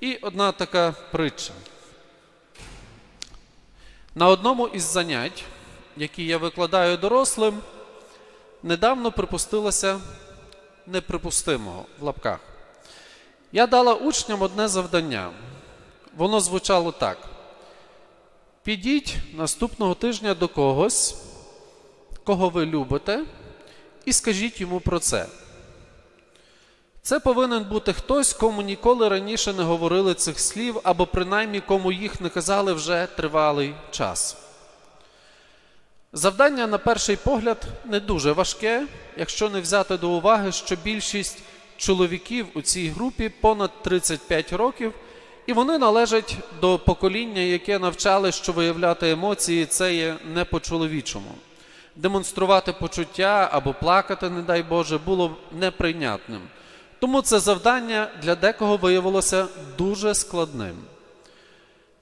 І одна така притча. На одному із занять, які я викладаю дорослим, недавно припустилося неприпустимого в лапках. Я дала учням одне завдання. Воно звучало так: підіть наступного тижня до когось, кого ви любите, і скажіть йому про це. Це повинен бути хтось, кому ніколи раніше не говорили цих слів, або принаймні кому їх не казали вже тривалий час. Завдання, на перший погляд, не дуже важке, якщо не взяти до уваги, що більшість чоловіків у цій групі понад 35 років, і вони належать до покоління, яке навчали, що виявляти емоції це є не по-чоловічому. Демонструвати почуття або плакати, не дай Боже, було неприйнятним. Тому це завдання для декого виявилося дуже складним.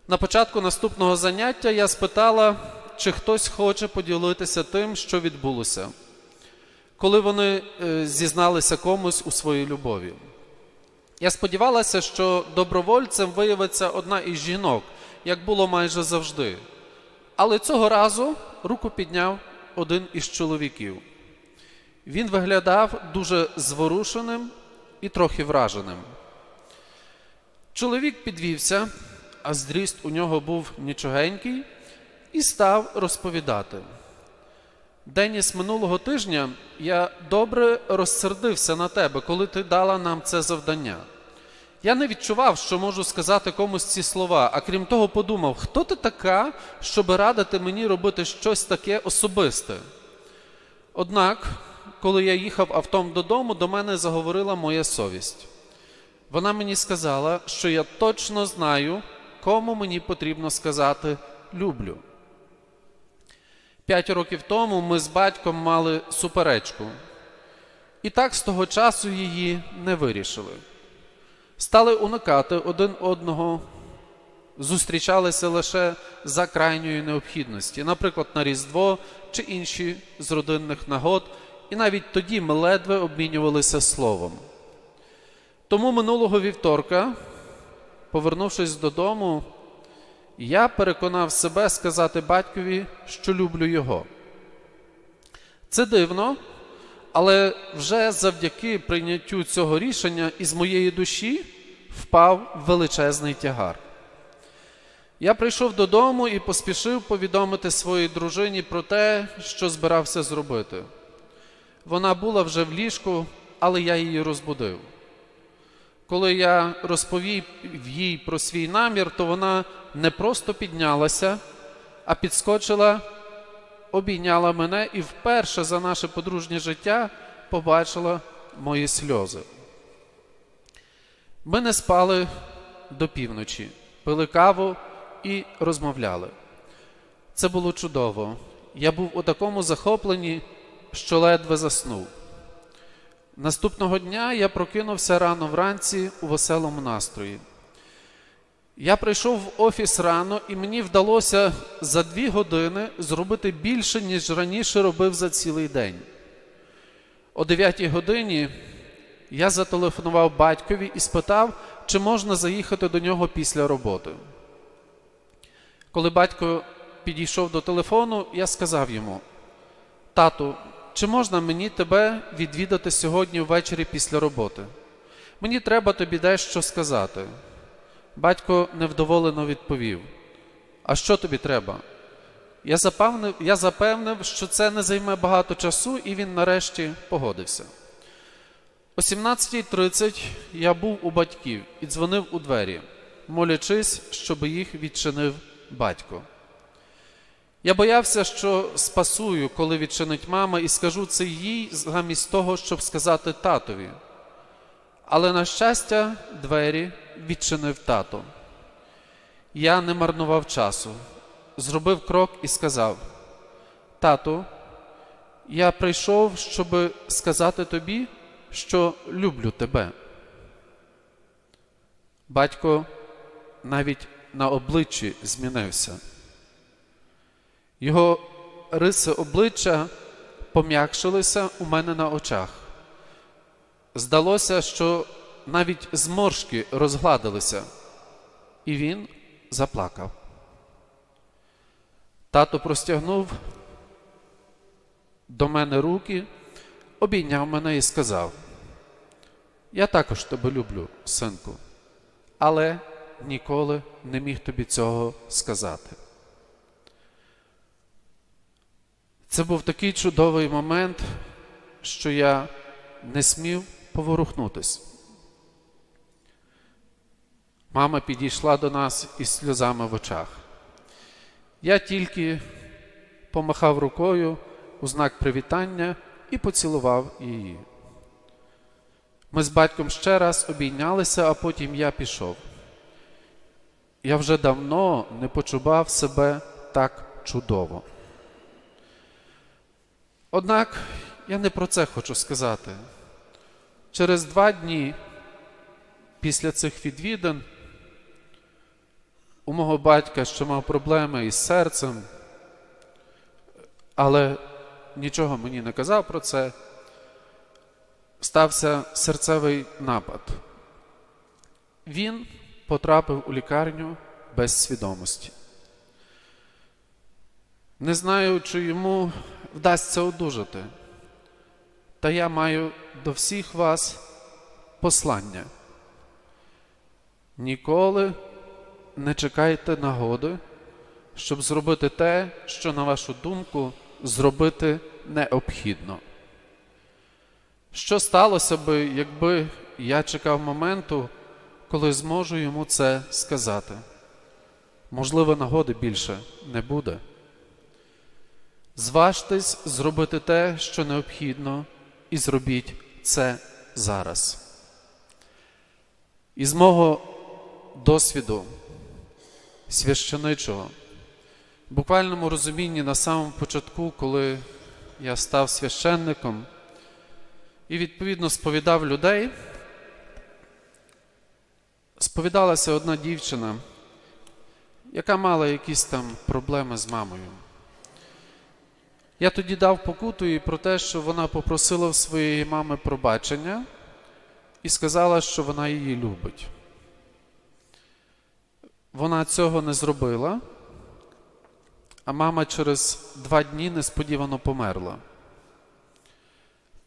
На початку наступного заняття я спитала, чи хтось хоче поділитися тим, що відбулося, коли вони е, зізналися комусь у своїй любові. Я сподівалася, що добровольцем виявиться одна із жінок, як було майже завжди. Але цього разу руку підняв один із чоловіків. Він виглядав дуже зворушеним і трохи враженим. Чоловік підвівся, а зріст у нього був нічогенький, і став розповідати. Деніс минулого тижня я добре розсердився на тебе, коли ти дала нам це завдання. Я не відчував, що можу сказати комусь ці слова, а крім того, подумав, хто ти така, щоб радити мені робити щось таке особисте. Однак, коли я їхав автом додому, до мене заговорила моя совість. Вона мені сказала, що я точно знаю, кому мені потрібно сказати люблю. П'ять років тому ми з батьком мали суперечку, і так з того часу її не вирішили. Стали уникати один одного, зустрічалися лише за крайньої необхідності, наприклад, на Різдво чи інші з родинних нагод, і навіть тоді ми ледве обмінювалися словом. Тому минулого вівторка, повернувшись додому, я переконав себе сказати батькові, що люблю його. Це дивно, але вже завдяки прийняттю цього рішення із моєї душі впав величезний тягар. Я прийшов додому і поспішив повідомити своїй дружині про те, що збирався зробити. Вона була вже в ліжку, але я її розбудив. Коли я розповів їй про свій намір, то вона не просто піднялася, а підскочила, обійняла мене і вперше за наше подружнє життя побачила мої сльози. Ми не спали до півночі, пили каву і розмовляли. Це було чудово. Я був у такому захопленні, що ледве заснув. Наступного дня я прокинувся рано вранці у веселому настрої. Я прийшов в офіс рано, і мені вдалося за дві години зробити більше, ніж раніше робив за цілий день. О 9 годині я зателефонував батькові і спитав, чи можна заїхати до нього після роботи. Коли батько підійшов до телефону, я сказав йому: Тату, чи можна мені тебе відвідати сьогодні ввечері після роботи? Мені треба тобі дещо сказати. Батько невдоволено відповів: А що тобі треба? Я запевнив, я запевнив, що це не займе багато часу, і він нарешті погодився. О 17.30 я був у батьків і дзвонив у двері, молячись, щоб їх відчинив батько. Я боявся, що спасую, коли відчинить мама, і скажу це їй замість того, щоб сказати татові. Але, на щастя, двері відчинив тато. Я не марнував часу, зробив крок і сказав: Тату, я прийшов, щоб сказати тобі, що люблю тебе. Батько навіть на обличчі змінився. Його риси обличчя пом'якшилися у мене на очах. Здалося, що навіть зморшки розгладилися. і він заплакав. Тато простягнув до мене руки, обійняв мене і сказав: Я також тебе люблю, синку, але ніколи не міг тобі цього сказати. Це був такий чудовий момент, що я не смів поворухнутись. Мама підійшла до нас із сльозами в очах. Я тільки помахав рукою у знак привітання і поцілував її. Ми з батьком ще раз обійнялися, а потім я пішов. Я вже давно не почував себе так чудово. Однак я не про це хочу сказати. Через два дні після цих відвідин у мого батька ще мав проблеми із серцем, але нічого мені не казав про це. Стався серцевий напад. Він потрапив у лікарню без свідомості. Не знаю, чи йому вдасться одужати. Та я маю до всіх вас послання. Ніколи не чекайте нагоди, щоб зробити те, що, на вашу думку, зробити необхідно. Що сталося би, якби я чекав моменту, коли зможу йому це сказати? Можливо, нагоди більше не буде. Зважтесь зробити те, що необхідно, і зробіть це зараз. Із мого досвіду священичого, в буквальному розумінні на самому початку, коли я став священником і відповідно сповідав людей, сповідалася одна дівчина, яка мала якісь там проблеми з мамою. Я тоді дав покуту і про те, що вона попросила в своєї мами пробачення і сказала, що вона її любить. Вона цього не зробила, а мама через два дні несподівано померла.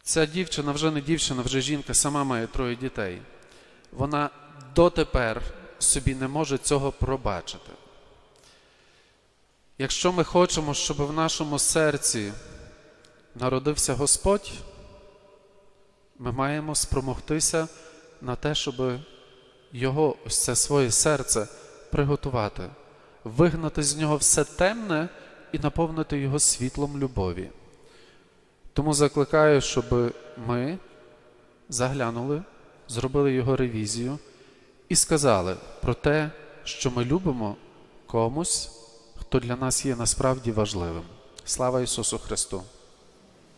Ця дівчина вже не дівчина, вже жінка, сама має троє дітей. Вона дотепер собі не може цього пробачити. Якщо ми хочемо, щоб в нашому серці народився Господь, ми маємо спромогтися на те, щоб Його ось це своє серце приготувати, вигнати з нього все темне і наповнити його світлом любові. Тому закликаю, щоб ми заглянули, зробили його ревізію і сказали про те, що ми любимо комусь, хто для нас є насправді важливим. Слава Ісусу Христу!